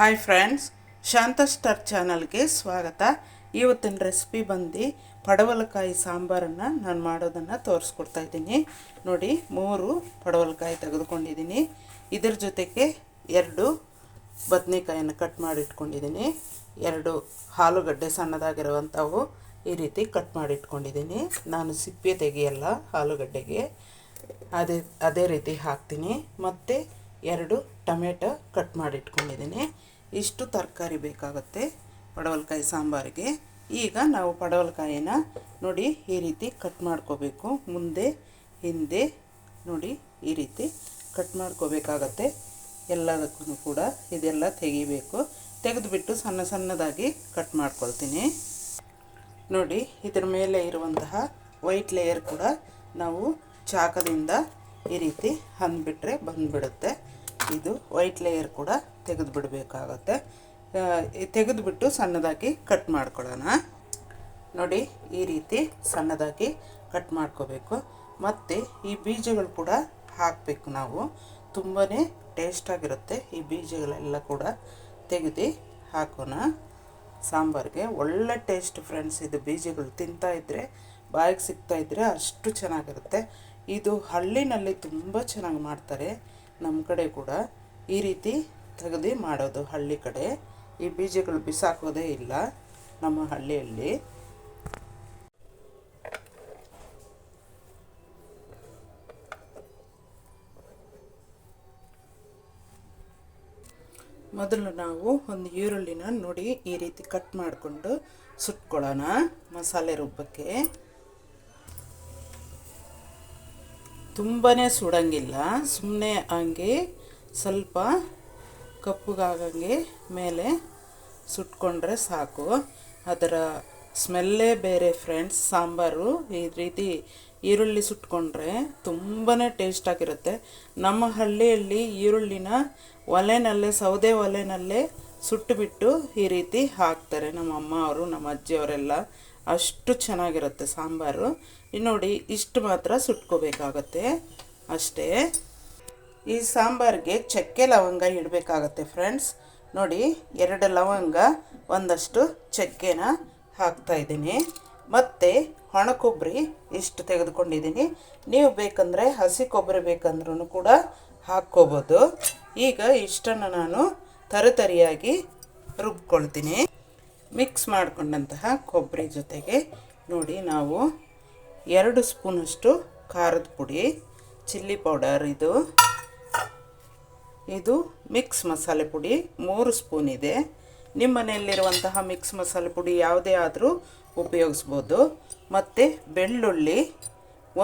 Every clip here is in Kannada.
ಹಾಯ್ ಫ್ರೆಂಡ್ಸ್ ಶಾಂತ ಸ್ಟಾರ್ ಚಾನಲ್ಗೆ ಸ್ವಾಗತ. ಇವತ್ತಿನ ರೆಸಿಪಿ ಬಂದು ಪಡವಲಕಾಯಿ ಸಾಂಬಾರನ್ನು ನಾನು ಮಾಡೋದನ್ನು ತೋರಿಸ್ಕೊಡ್ತಾ ಇದ್ದೀನಿ. ನೋಡಿ, ಮೂರು ಪಡವಲಕಾಯಿ ತೆಗೆದುಕೊಂಡಿದ್ದೀನಿ. ಇದರ ಜೊತೆಗೆ ಎರಡು ಬದನೆಕಾಯನ್ನು ಕಟ್ ಮಾಡಿ ಇಟ್ಕೊಂಡಿದ್ದೀನಿ ಎರಡು ಆಲೂಗಡ್ಡೆ ಸಣ್ಣದಾಗಿರುವಂಥವು ಈ ರೀತಿ ಕಟ್ ಮಾಡಿ ಇಟ್ಕೊಂಡಿದ್ದೀನಿ ನಾನು ಸಿಪ್ಪೆ ತೆಗೆಯಲ್ಲ ಆಲೂಗಡ್ಡೆಗೆ. ಅದೇ ಅದೇ ರೀತಿ ಹಾಕ್ತೀನಿ. ಮತ್ತು ಎರಡು ಟೊಮೆಟೊ ಕಟ್ ಮಾಡಿ ಇಟ್ಕೊಂಡಿದ್ದೀನಿ ಇಷ್ಟು ತರಕಾರಿ ಬೇಕಾಗುತ್ತೆ ಪಡವಲಕಾಯಿ ಸಾಂಬಾರಿಗೆ. ಈಗ ನಾವು ಪಡವಲಕಾಯಿನ ನೋಡಿ ಈ ರೀತಿ ಕಟ್ ಮಾಡ್ಕೋಬೇಕು. ಮುಂದೆ, ಹಿಂದೆ ನೋಡಿ ಈ ರೀತಿ ಕಟ್ ಮಾಡ್ಕೋಬೇಕಾಗತ್ತೆ. ಎಲ್ಲದಕ್ಕೂ ಕೂಡ ಇದೆಲ್ಲ ತೆಗಿಬೇಕು. ತೆಗೆದುಬಿಟ್ಟು ಸಣ್ಣ ಸಣ್ಣದಾಗಿ ಕಟ್ ಮಾಡ್ಕೊಳ್ತೀನಿ. ನೋಡಿ ಇದ್ರ ಮೇಲೆ ಇರುವಂತಹ ವೈಟ್ ಲೇಯರ್ ಕೂಡ ನಾವು ಚಾಕದಿಂದ ಈ ರೀತಿ ಅಂದ್ಬಿಟ್ರೆ ಬಂದುಬಿಡುತ್ತೆ. ಇದು ವೈಟ್ ಲೇಯರ್ ಕೂಡ ತೆಗೆದು ಬಿಡಬೇಕಾಗತ್ತೆ. ತೆಗೆದುಬಿಟ್ಟು ಸಣ್ಣದಾಗಿ ಕಟ್ ಮಾಡ್ಕೊಳ್ಳೋಣ. ನೋಡಿ, ಈ ರೀತಿ ಸಣ್ಣದಾಗಿ ಕಟ್ ಮಾಡ್ಕೋಬೇಕು. ಮತ್ತು ಈ ಬೀಜಗಳು ಕೂಡ ಹಾಕಬೇಕು ನಾವು. ತುಂಬಾ ಟೇಸ್ಟಾಗಿರುತ್ತೆ ಈ ಬೀಜಗಳೆಲ್ಲ ಕೂಡ ತೆಗೆದು ಹಾಕೋಣ. ಸಾಂಬಾರಿಗೆ ಒಳ್ಳೆ ಟೇಸ್ಟ್ ಫ್ರೆಂಡ್ಸ್ ಇದು ಬೀಜಗಳು ತಿಂತಾ ಇದ್ದರೆ ಬಾಯಿಗೆ ಸಿಗ್ತಾ ಇದ್ದರೆ ಅಷ್ಟು ಚೆನ್ನಾಗಿರುತ್ತೆ. ಇದು ಹಳ್ಳಿನಲ್ಲಿ ತುಂಬ ಚೆನ್ನಾಗಿ ಮಾಡ್ತಾರೆ. ನಮ್ಮ ಕಡೆ ಕೂಡ ಈ ರೀತಿ ತೆಗೆದು ಮಾಡೋದು ಹಳ್ಳಿ ಕಡೆ. ಈ ಬೀಜಗಳು ಬಿಸಾಕೋದೇ ಇಲ್ಲ ನಮ್ಮ ಹಳ್ಳಿಯಲ್ಲಿ. ಮೊದಲು ನಾವು ಒಂದು ಈರುಳ್ಳಿನ ನೋಡಿ ಈ ರೀತಿ ಕಟ್ ಮಾಡಿಕೊಂಡು ಸುಟ್ಕೊಳ್ಳೋಣ ಮಸಾಲೆ ರುಬ್ಬಕ್ಕೆ. ತುಂಬಾ ಸುಡಂಗಿಲ್ಲ. ಸುಮ್ಮನೆ ಹಂಗೆ ಸ್ವಲ್ಪ ಕಪ್ಪಗಾಗಂಗೆ ಮೇಲೆ ಸುಟ್ಕೊಂಡ್ರೆ ಸಾಕು. ಅದರ ಸ್ಮೆಲ್ಲೇ ಬೇರೆ ಫ್ರೆಂಡ್ಸ್ ಸಾಂಬಾರು ಈ ರೀತಿ ಈರುಳ್ಳಿ ಸುಟ್ಕೊಂಡ್ರೆ ತುಂಬಾ ಟೇಸ್ಟಾಗಿರುತ್ತೆ ನಮ್ಮ ಹಳ್ಳಿಯಲ್ಲಿ ಈರುಳ್ಳಿನ ಒಲೆನಲ್ಲೇ, ಸೌದೆ ಒಲೆನಲ್ಲೇ ಸುಟ್ಟುಬಿಟ್ಟು ಈ ರೀತಿ ಹಾಕ್ತಾರೆ. ನಮ್ಮ ಅಮ್ಮ ಅವರು ನಮ್ಮ ಅಜ್ಜಿಯವರೆಲ್ಲ ಅಷ್ಟು ಚೆನ್ನಾಗಿರುತ್ತೆ ಸಾಂಬಾರು. ಇನ್ನು ನೋಡಿ, ಇಷ್ಟು ಮಾತ್ರ ಸುಟ್ಕೋಬೇಕಾಗತ್ತೆ. ಅಷ್ಟೇ. ಈ ಸಾಂಬಾರಿಗೆ ಚಕ್ಕೆ ಲವಂಗ ಇಡಬೇಕಾಗತ್ತೆ ಫ್ರೆಂಡ್ಸ್. ನೋಡಿ, ಎರಡು ಲವಂಗ, ಒಂದಷ್ಟು ಚಕ್ಕೆನ ಹಾಕ್ತಾಯಿದ್ದೀನಿ ಮತ್ತು ಒಣ ಕೊಬ್ಬರಿ ಇಷ್ಟು ತೆಗೆದುಕೊಂಡಿದ್ದೀನಿ. ನೀವು ಬೇಕಂದರೆ ಹಸಿ ಕೊಬ್ಬರಿ ಬೇಕಂದ್ರೂ ಕೂಡ ಹಾಕ್ಕೋಬೋದು. ಈಗ ಇಷ್ಟನ್ನು ನಾನು ತರತರಿಯಾಗಿ ರುಬ್ಕೊಳ್ತೀನಿ. ಮಿಕ್ಸ್ ಮಾಡಿಕೊಂಡಂತಹ ಕೊಬ್ಬರಿ ಜೊತೆಗೆ ನೋಡಿ ನಾವು ಎರಡು ಸ್ಪೂನಷ್ಟು ಖಾರದ ಪುಡಿ, ಚಿಲ್ಲಿ ಪೌಡರ್ ಇದು. ಇದು ಮಿಕ್ಸ್ ಮಸಾಲೆ ಪುಡಿ, ಮೂರು ಸ್ಪೂನ್ ಇದೆ. ನಿಮ್ಮ ಮನೆಯಲ್ಲಿರುವಂತಹ ಮಿಕ್ಸ್ ಮಸಾಲೆ ಪುಡಿ ಯಾವುದೇ ಆದರೂ ಉಪಯೋಗಿಸ್ಬೋದು. ಮತ್ತು ಬೆಳ್ಳುಳ್ಳಿ,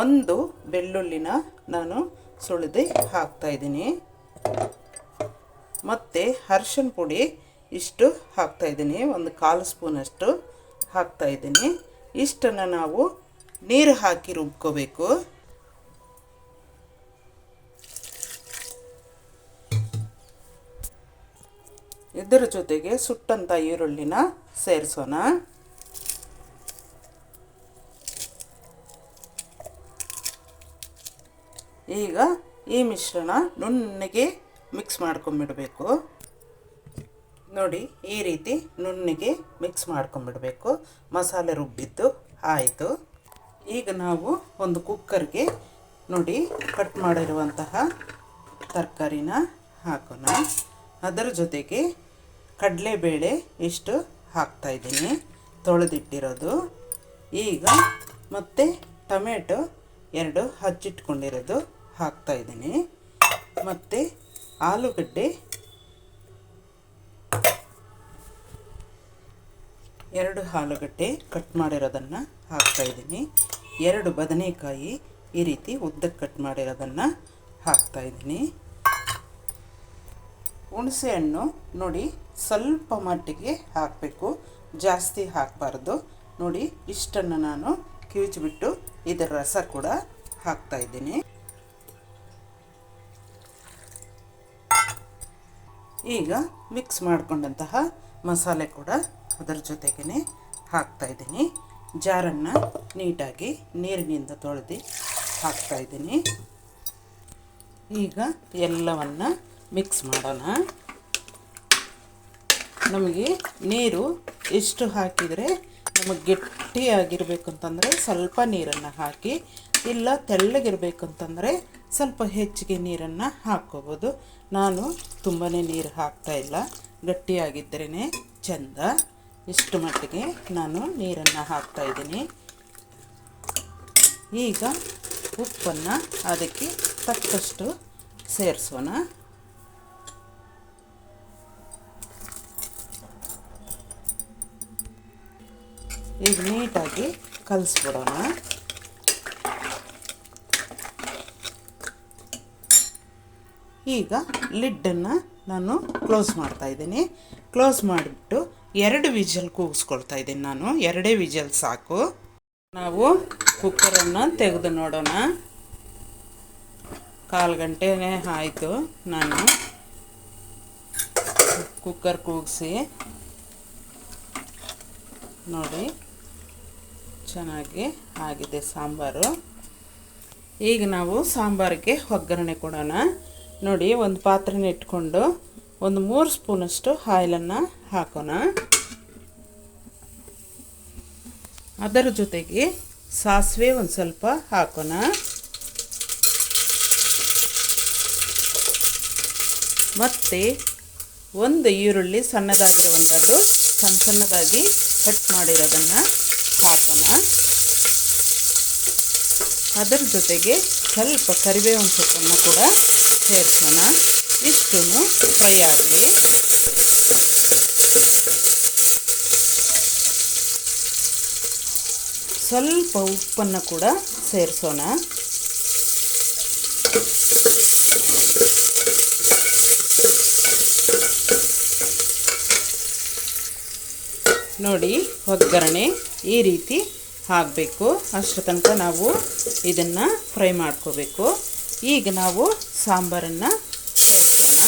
ಒಂದು ಬೆಳ್ಳುಳ್ಳಿನ ನಾನು ಸುಳಿದು ಹಾಕ್ತಾಯಿದ್ದೀನಿ ಮತ್ತು ಅರ್ಶಿನ ಪುಡಿ ಇಷ್ಟು ಹಾಕ್ತಾಯಿದ್ದೀನಿ ಒಂದು ಕಾಲು ಸ್ಪೂನಷ್ಟು ಹಾಕ್ತಾಯಿದ್ದೀನಿ ಇಷ್ಟನ್ನು ನಾವು ನೀರು ಹಾಕಿ ರುಬ್ಕೋಬೇಕು. ಇದರ ಜೊತೆಗೆ ಸುಟ್ಟಂಥ ಈರುಳ್ಳಿನ ಸೇರಿಸೋಣ. ಈಗ ಈ ಮಿಶ್ರಣ ನುಣ್ಣಗೆ ಮಿಕ್ಸ್ ಮಾಡ್ಕೊಂಬಿಡಬೇಕು. ನೋಡಿ, ಈ ರೀತಿ ನುಣ್ಣಿಗೆ ಮಿಕ್ಸ್ ಮಾಡ್ಕೊಂಬಿಡಬೇಕು ಮಸಾಲೆ ರುಬ್ಬಿದ್ದು ಆಯಿತು. ಈಗ ನಾವು ಒಂದು ಕುಕ್ಕರ್ಗೆ ನೋಡಿ ಕಟ್ ಮಾಡಿರುವಂತಹ ತರಕಾರಿನ ಹಾಕೋಣ. ಅದರ ಜೊತೆಗೆ ಕಡಲೆಬೇಳೆ ಇಷ್ಟು ಹಾಕ್ತಾಯಿದ್ದೀನಿ ತೊಳೆದಿಟ್ಟಿರೋದು. ಈಗ ಮತ್ತು ಟೊಮೆಟೊ ಎರಡು ಹಚ್ಚಿಟ್ಕೊಂಡಿರೋದು ಹಾಕ್ತಾಯಿದ್ದೀನಿ ಮತ್ತು ಆಲೂಗಡ್ಡೆ ಎರಡು ಆಲೂಗಡ್ಡೆ ಕಟ್ ಮಾಡಿರೋದನ್ನು ಹಾಕ್ತಾಯಿದ್ದೀನಿ ಎರಡು ಬದನೆಕಾಯಿ ಈ ರೀತಿ ಉದ್ದಕ್ಕೆ ಕಟ್ ಮಾಡಿರೋದನ್ನು ಹಾಕ್ತಾಯಿದ್ದೀನಿ ಹುಣಸೆಹಣ್ಣು ನೋಡಿ ಸ್ವಲ್ಪ ಮಟ್ಟಿಗೆ ಹಾಕಬೇಕು. ಜಾಸ್ತಿ ಹಾಕಬಾರ್ದು. ನೋಡಿ ಇಷ್ಟನ್ನು ನಾನು ಕಿವಿಚ್ಬಿಟ್ಟು ಇದರ ರಸ ಕೂಡ ಹಾಕ್ತಾಯಿದ್ದೀನಿ ಈಗ ಮಿಕ್ಸ್ ಮಾಡಿಕೊಂಡಂತಹ ಮಸಾಲೆ ಕೂಡ ಅದರ ಜೊತೆಗೇ ಹಾಕ್ತಾಯಿದ್ದೀನಿ ಜಾರನ್ನು ನೀಟಾಗಿ ನೀರಿನಿಂದ ತೊಳೆದು ಹಾಕ್ತಾಯಿದ್ದೀನಿ ಈಗ ಎಲ್ಲವನ್ನು ಮಿಕ್ಸ್ ಮಾಡೋಣ. ನಮಗೆ ನೀರು ಎಷ್ಟು ಹಾಕಿದರೆ ನಮಗೆ ಗಟ್ಟಿಯಾಗಿರಬೇಕು ಅಂತಂದರೆ ಸ್ವಲ್ಪ ನೀರನ್ನು ಹಾಕಿ, ಇಲ್ಲ ತೆಳ್ಳಗಿರ್ಬೇಕಂತಂದರೆ ಸ್ವಲ್ಪ ಹೆಚ್ಚಿಗೆ ನೀರನ್ನು ಹಾಕ್ಕೋಬೋದು. ನಾನು ತುಂಬಾ ನೀರು ಹಾಕ್ತಾ ಇಲ್ಲ. ಗಟ್ಟಿಯಾಗಿದ್ದರೇ ಚೆಂದ. ಇಷ್ಟು ಮಟ್ಟಿಗೆ ನಾನು ನೀರನ್ನು ಹಾಕ್ತಾ ಇದ್ದೀನಿ. ಈಗ ಉಪ್ಪನ್ನು ಅದಕ್ಕೆ ತಕ್ಕಷ್ಟು ಸೇರಿಸೋಣ. ಈಗ ನೀಟಾಗಿ ಕಲಿಸ್ಬಿಡೋಣ. ಈಗ ಲಿಡ್ಡನ್ನು ನಾನು ಕ್ಲೋಸ್ ಮಾಡ್ತಾ ಇದ್ದೀನಿ. ಕ್ಲೋಸ್ ಮಾಡಿಬಿಟ್ಟು ಎರಡು ವಿಜಲ್ ಕೂಗಿಸ್ಕೊಳ್ತಾ ಇದ್ದೀನಿ ನಾನು. ಎರಡೇ ವಿಜಲ್ ಸಾಕು. ನಾವು ಕುಕ್ಕರನ್ನು ತೆಗೆದು ನೋಡೋಣ. ಕಾಲು ಗಂಟೆನೇ ಆಯಿತು ನಾನು. ಕುಕ್ಕರ್ ಕೂಗಿಸಿ. ನೋಡಿ, ಚೆನ್ನಾಗಿ ಆಗಿದೆ ಸಾಂಬಾರು. ಈಗ ನಾವು ಸಾಂಬಾರಿಗೆ ಒಗ್ಗರಣೆ ಕೊಡೋಣ. ನೋಡಿ, ಒಂದು ಪಾತ್ರೆನ ಇಟ್ಕೊಂಡು ಒಂದು ಮೂರು ಸ್ಪೂನಷ್ಟು ಆಯಿಲನ್ನು ಹಾಕೋಣ. ಅದರ ಜೊತೆಗೆ ಸಾಸಿವೆ ಒಂದು ಸ್ವಲ್ಪ ಹಾಕೋಣ. ಮತ್ತು ಒಂದು ಈರುಳ್ಳಿ ಸಣ್ಣದಾಗಿರುವಂಥದ್ದು ಸಣ್ಣ ಸಣ್ಣದಾಗಿ ಕಟ್ ಮಾಡಿರೋದನ್ನು ಹಾಕೋಣ. ಅದರ ಜೊತೆಗೆ ಸ್ವಲ್ಪ ಕರಿಬೇವಿನ ಸೊಪ್ಪನ್ನು ಕೂಡ ಸೇರಿಸೋಣ. ಇಷ್ಟು ಫ್ರೈ ಆಗಲಿ ಸ್ವಲ್ಪ ಉಪ್ಪನ್ನು ಕೂಡ ಸೇರಿಸೋಣ. ನೋಡಿ, ಒಗ್ಗರಣೆ ಈ ರೀತಿ ಹಾಕಬೇಕು ಅಷ್ಟರ ತನಕ ನಾವು ಇದನ್ನು ಫ್ರೈ ಮಾಡ್ಕೋಬೇಕು. ಈಗ ನಾವು ಸಾಂಬಾರನ್ನು ಸೇರಿಸೋಣ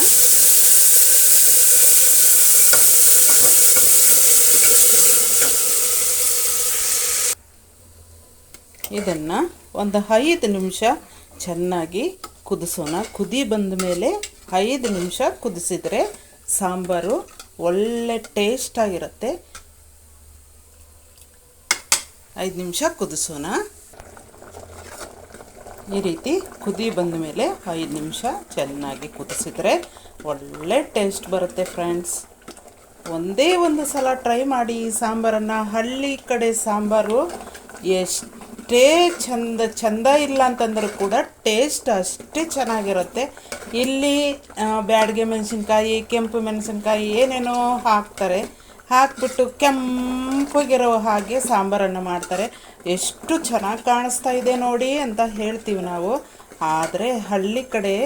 ಇದನ್ನು ಒಂದು ಐದು ನಿಮಿಷ ಚೆನ್ನಾಗಿ ಕುದಿಸೋಣ. ಕುದಿ ಬಂದ ಮೇಲೆ ಐದು ನಿಮಿಷ ಕುದಿಸಿದರೆ ಸಾಂಬಾರು ಒಳ್ಳೆ ಟೇಸ್ಟಾಗಿರುತ್ತೆ ಐದು ನಿಮಿಷ ಕುದಿಸೋಣ. ಈ ರೀತಿ ಕುದಿ ಬಂದ ಮೇಲೆ ಐದು ನಿಮಿಷ ಚೆನ್ನಾಗಿ ಕುದಿಸಿದರೆ ಒಳ್ಳೆ ಟೇಸ್ಟ್ ಬರುತ್ತೆ ಫ್ರೆಂಡ್ಸ್ ಒಂದೇ ಒಂದು ಸಲ ಟ್ರೈ ಮಾಡಿ ಈ ಸಾಂಬಾರನ್ನು. ಹಳ್ಳಿ ಕಡೆ ಸಾಂಬಾರು ಎಷ್ಟೇ ಚಂದ ಚಂದ ಇಲ್ಲ ಅಂತಂದರೂ ಕೂಡ ಟೇಸ್ಟ್ ಅಷ್ಟೇ ಚೆನ್ನಾಗಿರುತ್ತೆ. ಇಲ್ಲಿ ಬ್ಯಾಡಿಗೆ ಮೆಣಸಿನ್ಕಾಯಿ, ಕೆಂಪು ಮೆಣಸಿನ್ಕಾಯಿ ಏನೇನೋ ಹಾಕ್ತಾರೆ. ಹಾಕ್ಬಿಟ್ಟು ಕೆಂಪಗಿರೋ ಹಾಗೆ ಸಾಂಬಾರನ್ನು ಮಾಡ್ತಾರೆ. ಎಷ್ಟು ಚೆನ್ನಾಗಿ ಕಾಣಿಸ್ತಾ ಇದೆ ನೋಡಿ ಅಂತ ಹೇಳ್ತೀವಿ ನಾವು. ಆದರೆ ಹಳ್ಳಿ ಕಡೆ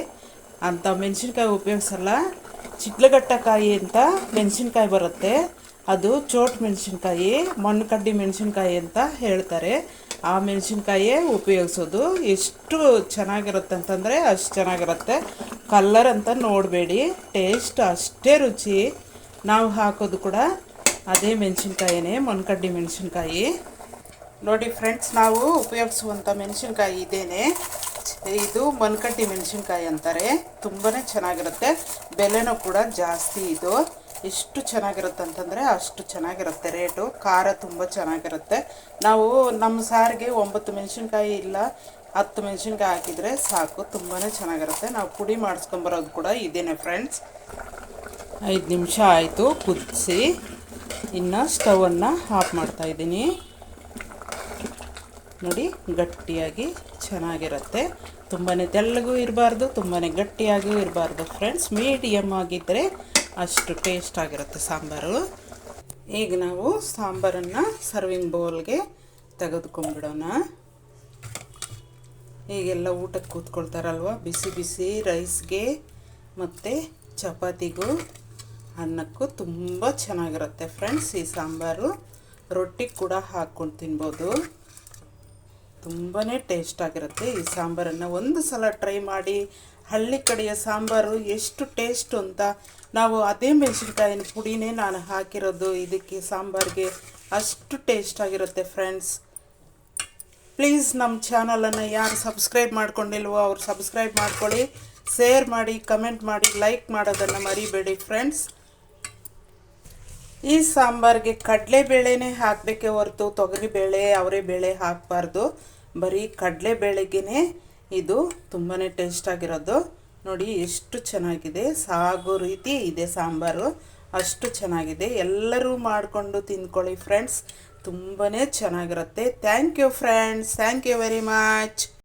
ಅಂಥ ಮೆಣಸಿನ್ಕಾಯಿ ಉಪಯೋಗಿಸಲ್ಲ. ಚಿಟ್ಲಗಟ್ಟಕಾಯಿ ಅಂತ ಮೆಣಸಿನ್ಕಾಯಿ ಬರುತ್ತೆ. ಅದು ಚೋಟ್ ಮೆಣಸಿನ್ಕಾಯಿ, ಮಣ್ಣು ಕಡ್ಡಿ ಮೆಣಸಿನ್ಕಾಯಿ ಅಂತ ಹೇಳ್ತಾರೆ. ಆ ಮೆಣಸಿನ್ಕಾಯೇ ಉಪಯೋಗಿಸೋದು. ಎಷ್ಟು ಚೆನ್ನಾಗಿರುತ್ತೆ ಅಂತಂದರೆ ಅಷ್ಟು ಚೆನ್ನಾಗಿರುತ್ತೆ. ಕಲ್ಲರ್ ಅಂತ ನೋಡಬೇಡಿ. ಟೇಸ್ಟ್ ಅಷ್ಟೇ ರುಚಿ. ನಾವು ಹಾಕೋದು ಕೂಡ ಅದೇ ಮೆಣಸಿನ್ಕಾಯಿನೇ ಮಣ್ಕಡ್ಡಿ ಮೆಣಸಿನ್ಕಾಯಿ. ನೋಡಿ ಫ್ರೆಂಡ್ಸ್ ನಾವು ಉಪಯೋಗಿಸುವಂಥ ಮೆಣಸಿನ್ಕಾಯಿ ಇದೇನೆ. ಇದು ಮಣ್ಕಡ್ಡಿ ಮೆಣಸಿನ್ಕಾಯಿ ಅಂತಾರೆ. ತುಂಬಾ ಚೆನ್ನಾಗಿರುತ್ತೆ. ಬೆಲೆನೂ ಕೂಡ ಜಾಸ್ತಿ ಇದು. ಎಷ್ಟು ಚೆನ್ನಾಗಿರುತ್ತೆ ಅಂತಂದರೆ ಅಷ್ಟು ಚೆನ್ನಾಗಿರುತ್ತೆ ರೇಟು. ಖಾರ ತುಂಬ ಚೆನ್ನಾಗಿರುತ್ತೆ. ನಾವು ನಮ್ಮ ಸಾರಿಗೆ ಒಂಬತ್ತು ಮೆಣಸಿನ್ಕಾಯಿ ಇಲ್ಲ, ಹತ್ತು ಮೆಣಸಿನ್ಕಾಯಿ ಹಾಕಿದರೆ ಸಾಕು ತುಂಬಾ ಚೆನ್ನಾಗಿರುತ್ತೆ. ನಾವು ಪುಡಿ ಮಾಡಿಸ್ಕೊಂಬರೋದು ಕೂಡ ಇದೇನೆ ಫ್ರೆಂಡ್ಸ್ ಐದು ನಿಮಿಷ ಆಯಿತು ಕುದಿಸಿ. ಇನ್ನು ಸ್ಟವನ್ನು ಆಫ್ ಮಾಡ್ತಾಯಿದ್ದೀನಿ ನೋಡಿ, ಗಟ್ಟಿಯಾಗಿ ಚೆನ್ನಾಗಿರುತ್ತೆ. ತುಂಬಾ ತೆಳ್ಳಗೂ ಇರಬಾರ್ದು ತುಂಬಾ ಗಟ್ಟಿಯಾಗೂ ಇರಬಾರ್ದು ಫ್ರೆಂಡ್ಸ್ ಮೀಡಿಯಮ್ ಆಗಿದ್ದರೆ ಅಷ್ಟು ಟೇಸ್ಟ್ ಆಗಿರುತ್ತೆ ಸಾಂಬಾರು. ಈಗ ನಾವು ಸಾಂಬಾರನ್ನು ಸರ್ವಿಂಗ್ ಬೌಲ್ಗೆ ತೆಗೆದುಕೊಂಡ್ಬಿಡೋಣ. ಈಗೆಲ್ಲ ಊಟಕ್ಕೆ ಕೂತ್ಕೊಳ್ತಾರಲ್ವ? ಬಿಸಿ ಬಿಸಿ ರೈಸ್ಗೆ ಮತ್ತು ಚಪಾತಿಗೂ ಅನ್ನಕ್ಕೂ ತುಂಬ ಚೆನ್ನಾಗಿರುತ್ತೆ ಫ್ರೆಂಡ್ಸ್ ಈ ಸಾಂಬಾರು. ರೊಟ್ಟಿ ಕೂಡ ಹಾಕ್ಕೊಂಡು ತಿನ್ಬೋದು. ತುಂಬಾ ಟೇಸ್ಟ್ ಆಗಿರುತ್ತೆ ಈ ಸಾಂಬಾರನ್ನು. ಒಂದು ಸಲ ಟ್ರೈ ಮಾಡಿ ಹಳ್ಳಿ ಕಡೆಯ ಸಾಂಬಾರು ಎಷ್ಟು ಟೇಸ್ಟ್ ಅಂತ ನಾವು ಅದೇ ಮೆಣಸಿನ್ಕಾಯಿನ ಪುಡಿನೇ ನಾನು ಹಾಕಿರೋದು. ಇದಕ್ಕೆ ಸಾಂಬಾರಿಗೆ ಅಷ್ಟು ಟೇಸ್ಟ್ ಆಗಿರುತ್ತೆ ಫ್ರೆಂಡ್ಸ್ ಪ್ಲೀಸ್ ನಮ್ಮ ಚಾನಲನ್ನು ಯಾರು ಸಬ್ಸ್ಕ್ರೈಬ್ ಮಾಡ್ಕೊಂಡಿಲ್ವೋ ಅವ್ರು ಸಬ್ಸ್ಕ್ರೈಬ್ ಮಾಡ್ಕೊಳ್ಳಿ. ಶೇರ್ ಮಾಡಿ ಕಮೆಂಟ್ ಮಾಡಿ ಲೈಕ್ ಮಾಡೋದನ್ನು ಮರಿಬೇಡಿ ಫ್ರೆಂಡ್ಸ್ ಈ ಸಾಂಬಾರಿಗೆ ಕಡಲೆಬೇಳೆನೇ ಹಾಕಬೇಕೆ ಹೊರತು ತೊಗರಿಬೇಳೆ, ಅವರೆಬೇಳೆ ಹಾಕಬಾರ್ದು. ಬರೀ ಕಡಲೆಬೇಳೆಗೇ ಇದು ತುಂಬಾ ಟೇಸ್ಟ್ ಆಗಿರೋದು. ನೋಡಿ, ಎಷ್ಟು ಚೆನ್ನಾಗಿದೆ. ಸಾಗೋ ರೀತಿ ಇದೆ ಸಾಂಬಾರು. ಅಷ್ಟು ಚೆನ್ನಾಗಿದೆ. ಎಲ್ಲರೂ ಮಾಡಿಕೊಂಡು ತಿಂದ್ಕೊಳ್ಳಿ ಫ್ರೆಂಡ್ಸ್ ತುಂಬಾ ಚೆನ್ನಾಗಿರುತ್ತೆ. Thank you friends thank you very much